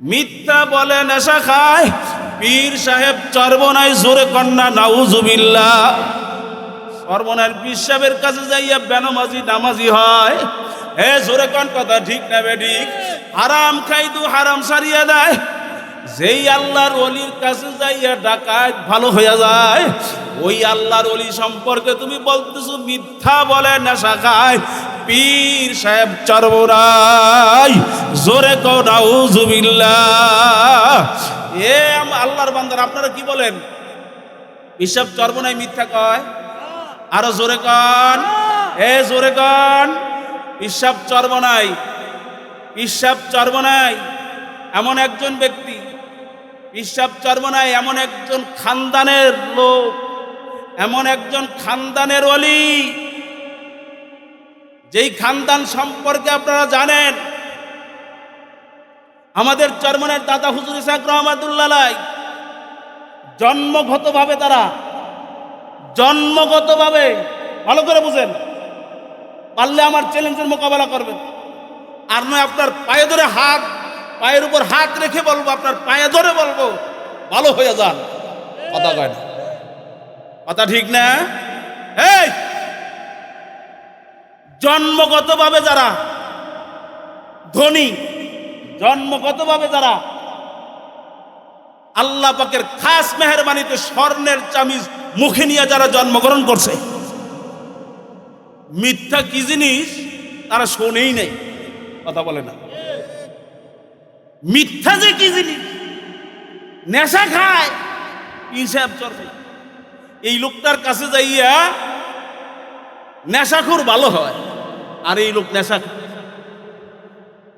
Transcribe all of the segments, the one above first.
মিথ্যা বলে নেশা খায়। পীর সাহেব চর্বনায় জোরে কন্যা নাউজুবিল্লা সর্বনার পীর সাহেবের কাছে যাইয়া বেনামাজি, নামাজি হয়। হে জোরে কন, কথা ঠিক না বে ঠিক হারাম খাই দু হারাম সারিয়া দেয়। যেই আল্লাহর অলির কাছে যাইয়া ডাকাত ভালো হইয়া যায়, ওই আল্লাহর অলি সম্পর্কে তুমি বলতেছো, মিথ্যা বলে নেশা খায়। পীর সাহেব চরবরাই। জোরে কও, নাউজুবিল্লাহ। এ আল্লাহর বান্দার, আপনারা কি বলেন? হিসাব চর্বনাই মিথ্যা কয়? আরও জোরে কন। এ জোরে কন। হিসাব চর্বনাই হিসাব চর্বনাই এমন একজন ব্যক্তি, হিসাব চর্বনাই এমন একজন খানদানের লোক, এমন একজন খানদানের অলি যেই খানদান সম্পর্কে আপনারা জানেন, আমাদের চরমনের দাদা হুজুর ইসাক রহমাতুল্লাহ জন্মগতভাবে তারা, জন্মগতভাবে, ভালো করে বুঝেন, পারলে আমার চ্যালেঞ্জের মোকাবেলা করবেন। আর নয়, আপনার পায়ে ধরে হাত, পায়ের উপর হাত রেখে বলব, আপনার পায়ে ধরে বলব, ভালো হয়ে যান। কথা কয় না। কথা ঠিক না? এই! জন্মগতভাবে যারা ধনী, জন্মগতভাবে যারা আল্লাহ পাকের খাস মেহরবানিতে স্বর্ণের চামিজ মুখে নিয়ে যারা জন্মগ্রহণ করছে, মিথ্যা কি জিনিস তারা শোনেই নেই, কথা বলে না। মিথ্যা যে কি জিনিস, নেশা খায়, হিসাব এই লোকটার কাছে যাইয়া নেশাখোর ভালো হয়। আর এই লোক নেশা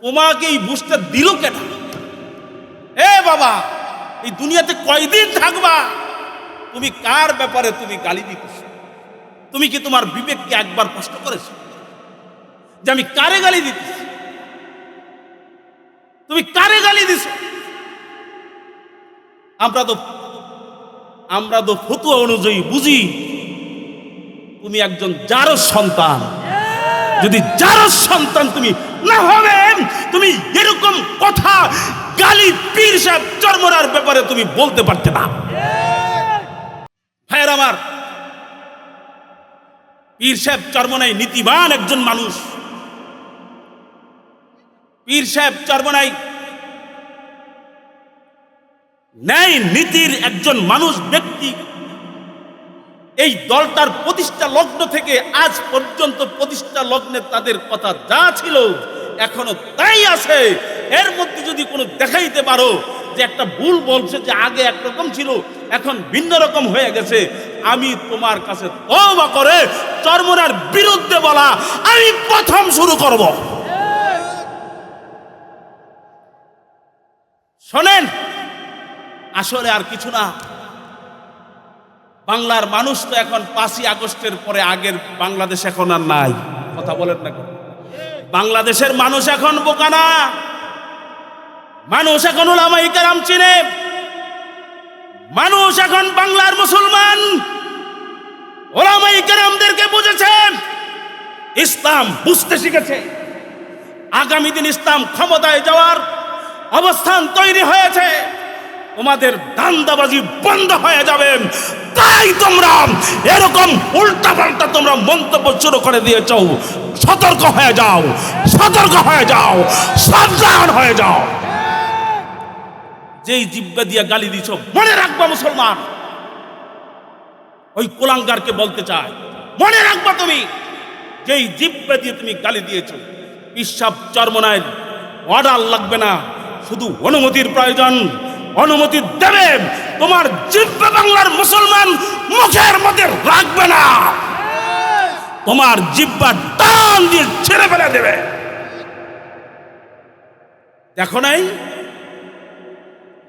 তোমাকে এই বুঝটা দিল কেন এ বাবা, এই দুনিয়াতে কয়দিন থাকবা? তুমি কার ব্যাপারে তুমি গালি দিতেছ? তুমি কি তোমার বিবেককে একবার কষ্ট করেছ? যে আমি কারে গালি দিতেছি? তুমি কারে গালি দিছ? আমরা তো আমরা তো ফতুয়া অনুযায়ী বুঝি তুমি একজন যারও সন্তান। যদি যারও সন্তান তুমি না হবেন তুমি এরকম কথা গালি, পীর সাহেব চর্মরার ব্যাপারে তুমি বলতে পারতে না। ভাইয়ের আমার, পীর সাহেব চর্মনাই নীতিবান একজন মানুষ। পীর সাহেব চর্মনাই ন্যায় নীতির একজন মানুষ, ব্যক্তি এই দলটার প্রতিষ্ঠা লগ্ন থেকে আজ পর্যন্ত প্রতিষ্ঠা লগ্নে তাদের কথা যা ছিল এখনও তাই আছে। এর মধ্যে যদি কোনো দেখাইতে পারো যে একটা ভুল বলছে, যে আগে একরকম ছিল, এখন ভিন্ন রকম হয়ে গেছে, আমি তোমার কাছে তওবা করে চর্মনার বিরুদ্ধে বলা, আমি প্রথম শুরু করব। শোনেন, আসলে আর কিছু না। বাংলার মানুষ তো এখন পাঁচই আগস্টের পরে আগের বাংলাদেশ এখন আর নাই। কথা বলেন না? বাংলাদেশের মানুষ এখন বোকা না। মানুষ এখন ওলামাই কারাম চিনে। মানুষ এখন বাংলার মুসলমান। ওলামাই কারামদেরকে বুঝেছে ইসলাম বুঝতে শিখেছে। আগামী দিন ইসলাম ক্ষমতায় যাওয়ার অবস্থান তৈরি হয়েছে। তোমাদের দান্দাবাজি বন্ধ হয়ে যাবে। তাই তোমরা এরকম উল্টা পাল্টা তোমরা মন্তব্য শুরু করে দিয়েছ। সতর্ক হয়ে যাও, সতর্ক হয়ে যাও, সাবধান হয়ে যাও। যেই জিব্বা দিয়ে গালি দিছ, মনে রাখবা মুসলমান। ওই কোলাঙ্গারকে বলতে চাই মনে রাখবা তুমি, যেই জিব্বা দিয়ে তুমি গালি দিয়েছ পিসাব চর্মনায় অর্ডার লাগবে না, শুধু অনুমতির প্রয়োজন, অনুমতি দেবে। তোমার জিব্বা বাংলার মুসলমান মুখের মধ্যে রাখবে না। তোমার জিব্বা টান দিয়ে ছেড়ে ফেলে দেবে। দেখো নাই?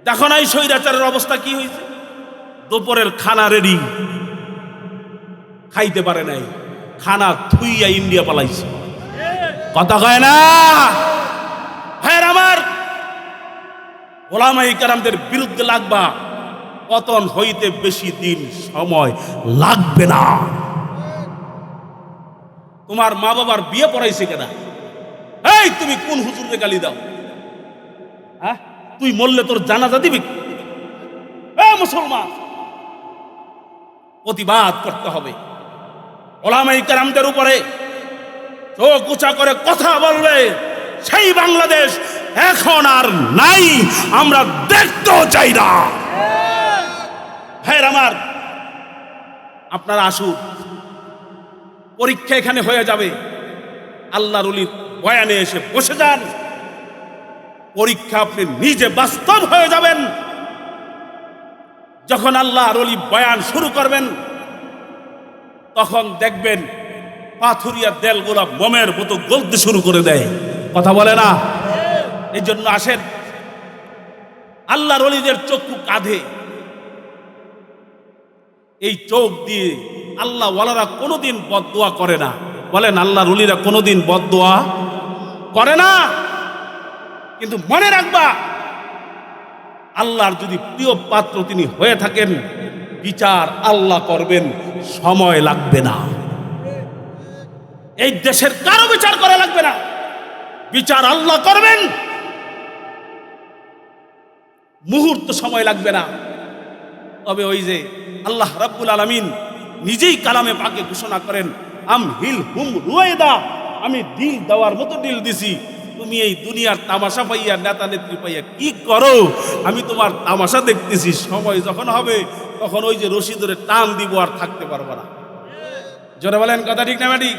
দেখো নাই সৈরাচারের অবস্থা কি হয়েছে? দুপুরের খানা রেডি খাইতে পারে নাই। খানা থুইয়া ইন্ডিয়া পালাইছে। কথা কয় না? ভাইয়ের আমার ওলামাই কারামদের বিরুদ্ধে লাগবা। পতন হইতে বেশি দিন সময় লাগবে না। তোমার মা বাবার বিয়ে পড়াইছে কেনা এই, তুমি কোন হুজুরে গালি দাও? হ্যাঁ? তুই মরলে তোর জানাজা দিবি মুসলমান! প্রতিবাদ করতে হবে। ওলামাই কারামদের উপরে চোখ উঁচা করে কথা বলবে। সেই বাংলাদেশ এখন আর নাই, আমরা দেখতেও চাই না। ভাইয়ের আমার আপনারা আসুন। পরীক্ষা এখানে হয়ে যাবে। আল্লাহর অলির বয়ানে এসে বসে যান। পরীক্ষা আপনি নিজে বাস্তব হয়ে যাবেন। যখন আল্লাহর অলি বয়ান শুরু করবেন, তখন দেখবেন পাথুরিয়া দেলগুলা বোমের মতো গলতে শুরু করে দেয়। কথা বলে না? এই জন্য আসেন। আল্লাহর অলিদের চক্ষু কাঁধে। এই চোখ দিয়ে আল্লাহ ওয়ালারা কোনোদিন বদদোয়া করে না। বলেন আল্লাহ রুলিরা কোনোদিন বদদোয়া করে না। কিন্তু মনে রাখবা, আল্লাহর যদি প্রিয় পাত্র তিনি হয়ে থাকেন, বিচার আল্লাহ করবেন, সময় লাগবে না। এই দেশের কারও বিচার করা লাগবে না। বিচার আল্লাহ করবেন। মুহূর্ত সময় লাগবে না। তবে ওই যে আল্লাহ রাব্বুল আলমিন নিজেই কালামে পাকে ঘোষণা করেন, আম হিল হুম রুয়েদা আমি দিল দেওয়ার মতো দিল দিছি। তুমি এই দুনিয়ার তামাশা পাইয়া, নেতা নেত্রী পাইয়া কি করো? আমি তোমার তামাশা দেখতেছি, সময় যখন হবে, তখন ওই যে রশি ধরে টান দিব আর থাকতে পারব না। জোরে বলেন, কথা ঠিক না ম্যাডি